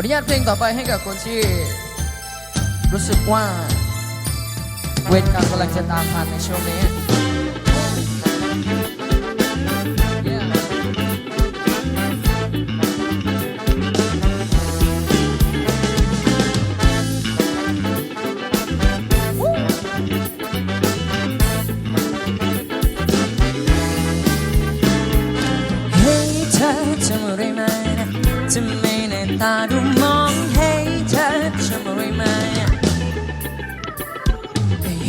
อนุญาตเพลงต่อไปให้กับคนที่ รู้สึกว่า เวรกรรมกำลังจะตามทันในช่วงนี้ Yeah. เฮ้ยเธอจำอะไรไหมนะ จะไม่ในตาดูมองให้เธอทำอะไรไหม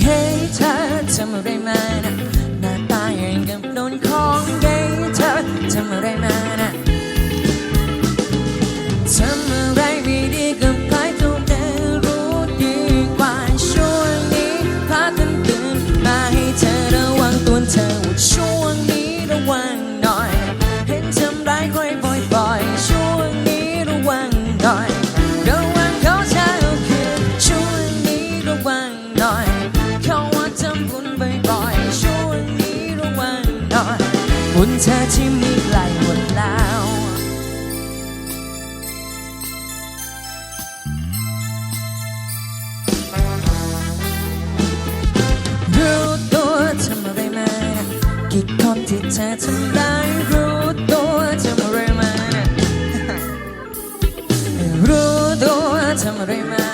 ให้เธอทำอะไรไหมนะหน้าตาอย่างกับโดนของให้เธอทำอะไรไหม บุญเธอที่มีไหลหมดแล้วรู้ตัวทำอะไรมากี่คนที่เธอทำร้ายรู้ตัวทำอะไรมารู้ตัวทำอะไรมา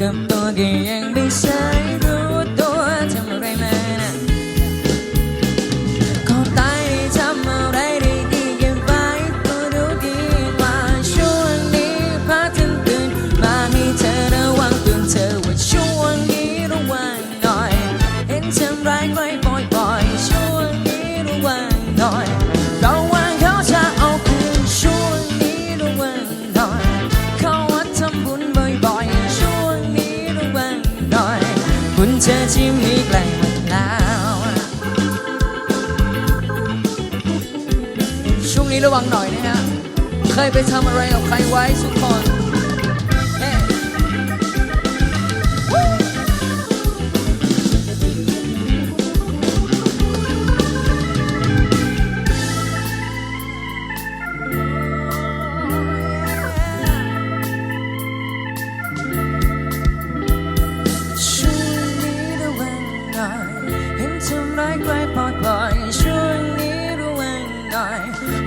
กับตัวก็ นี้ระวังหน่อยนะฮะเคยไปทำอะไรกับใครไว้ทุกคน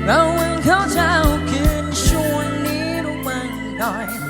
เราเองเขาเจะเอาคืนช่วงนี้รู้ไหงหน่อย